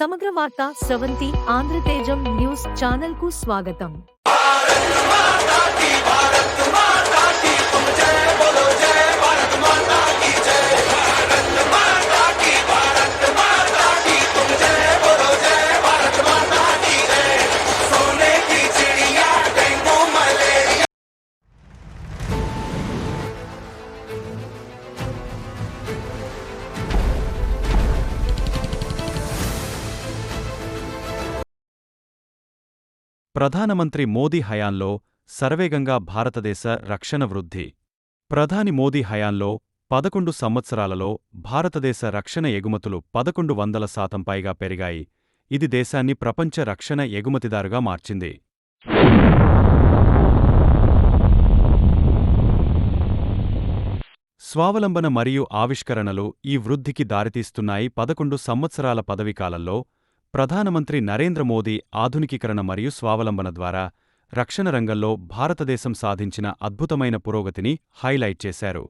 సమగ్ర వార్త స్రవంతి ఆంధ్రతేజం న్యూస్ ఛానల్కు స్వాగతం. ప్రధానమంత్రి మోదీ హయాంలో శరవేగంగా భారతదేశ రక్షణ వృద్ధి. ప్రధాని మోదీ హయాంలో పదకొండు సంవత్సరాలలో భారతదేశ రక్షణ ఎగుమతులు పదకొండు వందల శాతం పైగా పెరిగాయి. ఇది దేశాన్ని ప్రపంచ రక్షణ ఎగుమతిదారుగా మార్చింది. స్వావలంబన మరియు ఆవిష్కరణలు ఈ వృద్ధికి దారితీస్తున్నాయి పదకొండు సంవత్సరాల పదవీకాలంలో ప్రధానమంత్రి నరేంద్ర మోదీ ఆధునికీకరణ మరియు స్వావలంబన ద్వారా రక్షణ రంగంలో భారతదేశం సాధించిన అద్భుతమైన పురోగతిని హైలైట్ చేశారు.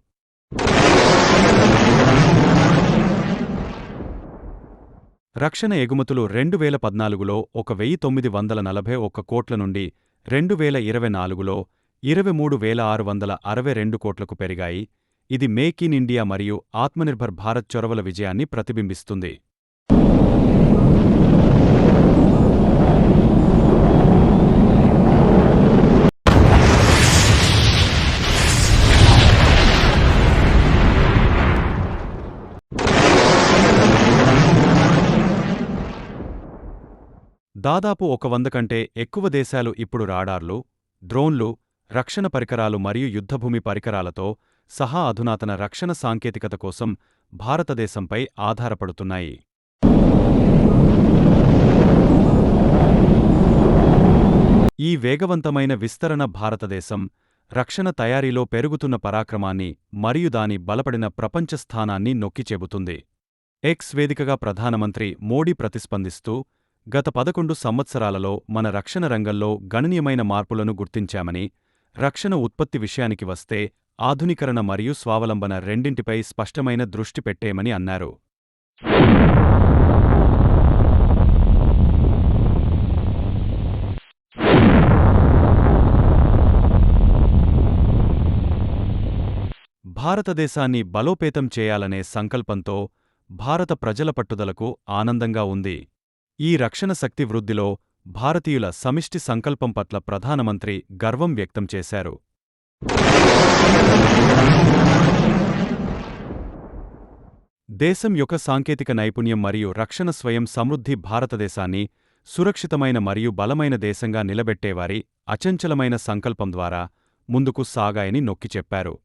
రక్షణ ఎగుమతులు రెండు వేల పద్నాలుగులో ఒక వెయ్యి తొమ్మిది వందల నలభై ఒక్క కోట్ల నుండి రెండు వేల ఇరవై నాలుగులో ఇరవై మూడు వేల ఆరు వందల అరవై రెండు కోట్లకు పెరిగాయి. ఇది మేక్ ఇన్ ఇండియా మరియు ఆత్మనిర్భర్ భారత్ చొరవల విజయాన్ని ప్రతిబింబిస్తుంది. దాదాపు ఒక వంద కంటే ఎక్కువ దేశాలు ఇప్పుడు రాడార్లు డ్రోన్లు రక్షణ పరికరాలు మరియు యుద్ధభూమి పరికరాలతో సహా అధునాతన రక్షణ సాంకేతికత కోసం భారతదేశంపై ఆధారపడుతున్నాయి. ఈ వేగవంతమైన విస్తరణ భారతదేశం రక్షణ తయారీలో పెరుగుతున్న పరాక్రమాన్ని మరియు దాని బలపడిన ప్రపంచ స్థానాన్ని నొక్కిచెబుతుంది. ఎక్స్ వేదికగా ప్రధానమంత్రి మోడీ ప్రతిస్పందిస్తూ గత పదకొండు సంవత్సరాలలో మన రక్షణ రంగంలో గణనీయమైన మార్పులను గుర్తించామని రక్షణ ఉత్పత్తి విషయానికి వస్తే ఆధునీకరణ మరియు స్వావలంబన రెండింటిపై స్పష్టమైన దృష్టి పెట్టేమని అన్నారు. భారతదేశాన్ని బలోపేతం చేయాలనే సంకల్పంతో భారత ప్రజల పట్టుదలకు ఆనందంగా ఉంది. ఈ రక్షణ శక్తి వృద్ధిలో భారతీయుల సమిష్టి సంకల్పం పట్ల ప్రధానమంత్రి గర్వం వ్యక్తం చేశారు. దేశం యొక్క సాంకేతిక నైపుణ్యం మరియు రక్షణ స్వయం సమృద్ధి భారతదేశాన్ని సురక్షితమైన మరియు బలమైన దేశంగా నిలబెట్టేవారి అచంచలమైన సంకల్పం ద్వారా ముందుకు సాగాయని నొక్కి చెప్పారు.